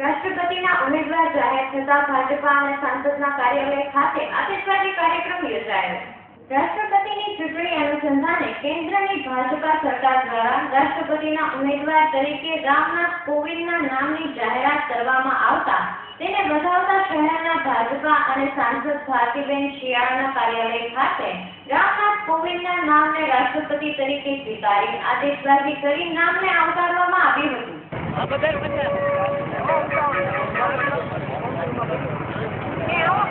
રાષ્ટ્રપતિના ઉમેદવાર જાહેર થતા ભાજપા અને સાંસદના કાર્યાલય ખાતે આતશબાજી કાર્યક્રમ યોજાયો. રાષ્ટ્રપતિની ચૂંટણી અનુસંધાને કેન્દ્રની ભાજપા સરકાર દ્વારા રાષ્ટ્રપતિના ઉમેદવાર તરીકે રામનાથ કોવિંદના નામની જાહેરાત કરવામાં આવતા તેને વધાવતા શહેરના ભાજપા અને સાંસદ ભારતીબેન શિયાળના કાર્યાલય ખાતે રામનાથ કોવિંદના નામને રાષ્ટ્રપતિ તરીકે સ્વીકારી આદેશબાજી કરી નામને આવકારવામાં આવ્યું હતું.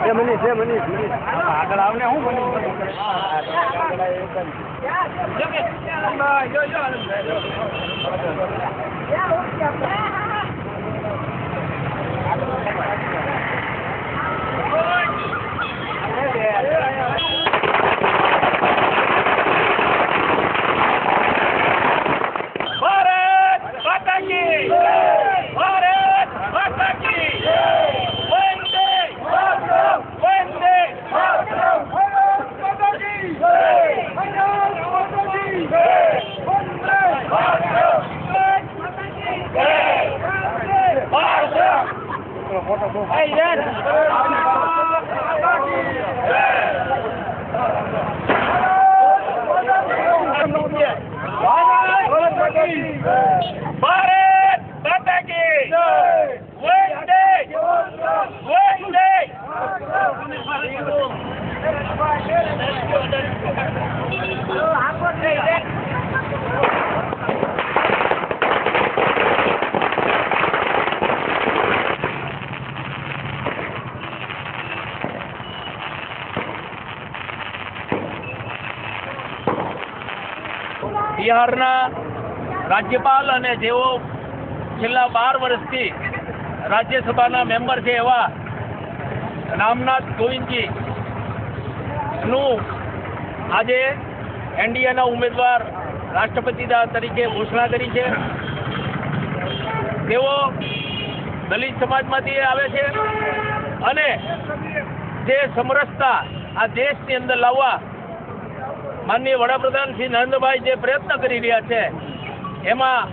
એ મનીષ એ મનીષ મનીષ. આગળ આવને હું મનીષ Hey, Dad! Bye! બિહારના રાજ્યપાલ અને જેઓ છેલ્લા બાર વર્ષથી રાજ્યસભાના મેમ્બર છે એવા રામનાથ કોવિંદજી નું આજે એનડીએના ઉમેદવાર રાષ્ટ્રપતિ તરીકે ઘોષણા કરી છે. તેઓ દલિત સમાજમાંથી આવે છે અને જે સમરસતા આ દેશની અંદર લાવવા માનનીય વડાપ્રધાન શ્રી નરેન્દ્રભાઈ જે પ્રયત્ન કરી રહ્યા છે, એમાં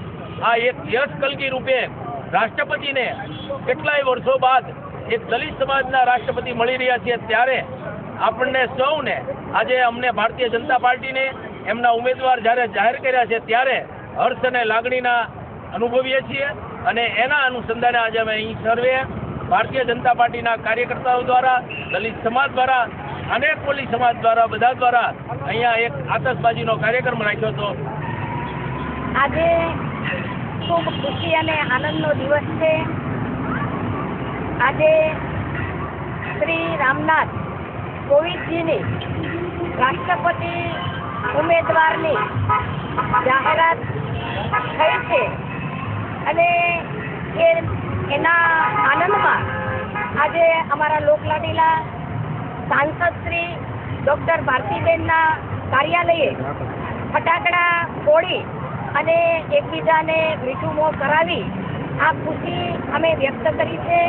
આ એક યશ કલગી રૂપે રાષ્ટ્રપતિને કેટલાય વર્ષો બાદ એક દલિત સમાજના રાષ્ટ્રપતિ મળી રહ્યા છે. ત્યારે આપણને સૌને આજે અમને ભારતીય જનતા પાર્ટીને એમના ઉમેદવાર જ્યારે જાહેર કર્યા છે, ત્યારે હર્ષ અને લાગણીના અનુભવીએ છીએ અને એના અનુસંધાને આજે અમે અહીં સર્વે ભારતીય જનતા પાર્ટીના કાર્યકર્તાઓ દ્વારા, દલિત સમાજ દ્વારા અને પોલીસ સમાજ દ્વારા, બધા દ્વારા અહીંયા એક આતશબાજીનો કાર્યક્રમ રાખ્યો હતો. આજે ખૂબ ખુશી અને આનંદનો દિવસ છે. આજે શ્રી રામનાથ કોવિંદજીની રાષ્ટ્રપતિ ઉમેદવારની જાહેરાત થઈ છે અને એ એના આનંદમાં આજે અમારા લોકલાડીલા સાંસદ શ્રી ડૉક્ટર ભારતીબેનના કાર્યાલયે ફટાકડા ફોડી અને એકબીજાને મીઠું મોં કરાવી આ ખુશી અમે વ્યક્ત કરી છે.